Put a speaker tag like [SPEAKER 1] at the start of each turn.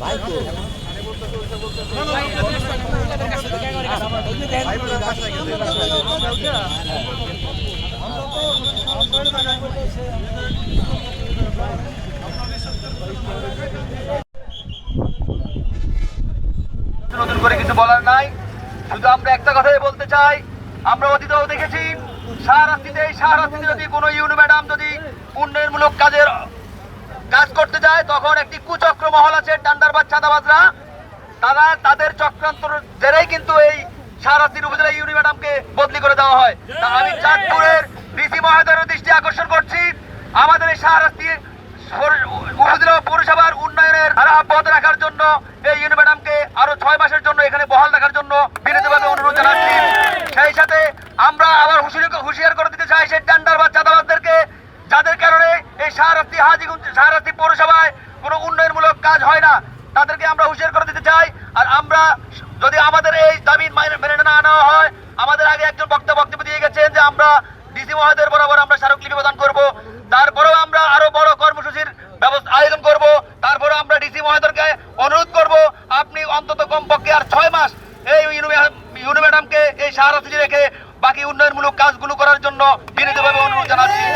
[SPEAKER 1] ভাই
[SPEAKER 2] নতুন করে কিছু বলার নাই। শুধু আমরা একটা কথাই বলতে চাই। আমরা অতীতেও দেখেছি শাহরাস্তিতে এই শাহরাস্তিতে যদি কোনো ইউনি ম্যাডাম যদি উন্নয়নমূলক কাজের কাজ করতে যায়, তখন একটি কুচক্র মহল আছে টান্ডার বা চাঁদাবাজরা। তারা তাদের চক্রান্ত জেরেই কিন্তু এই শাহরাস্তির উপজেলা ইউনি ম্যাডামকে বদলি করে দেওয়া হয়। তা আমি চাঁদপুরের ডিসি মহোদয়ের দৃষ্টি আকর্ষণ করছি। আমাদের এই শাহরাস্তি উপজেলা পৌরসভার উন্নয়নের ধারা অব্যাহত রাখার জন্য এই ইউনি ম্যাডামকে আরও ছয় মাসের জন্য এখানে বহাল রাখার জন্য বিনীতভাবে অনুরোধ জানাচ্ছি। সেই সাথে আমরা আবার হুঁশিয়ার হুঁশিয়ার করে দিতে চাই সেই টেন্ডার বা চাঁদাবাজদেরকে যাদের কারণে এই শাহরাস্তি হাজিগঞ্জ শাহরাস্তি পৌরসভায় কোনো উন্নয়নমূলক কাজ হয় না। তাদেরকে আমরা হুঁশিয়ার করে দিতে চাই। আর আমরা যদি আমাদের এই দাবি মেনে না আনা হয়, আমাদের আগে একজন বক্তা বক্তব্য দিয়ে গেছেন যে আমরা ডিসি মহাদের বরাবর আমরা স্মারকলিপি প্রদান করব, তারপরেও আমরা আরও বড় কর্মসূচির ব্যবস্থা আয়োজন করব, তারপরে আমরা ডিসি মহাদেরকে অনুরোধ করব, আপনি অন্তত কমপক্ষে আর ছয় মাস এই ইউনি ম্যাডামকে এই সাহারা রেখে বাকি উন্নয়নমূলক কাজগুলো করার জন্য বিনীতভাবে অনুরোধ জানাচ্ছি।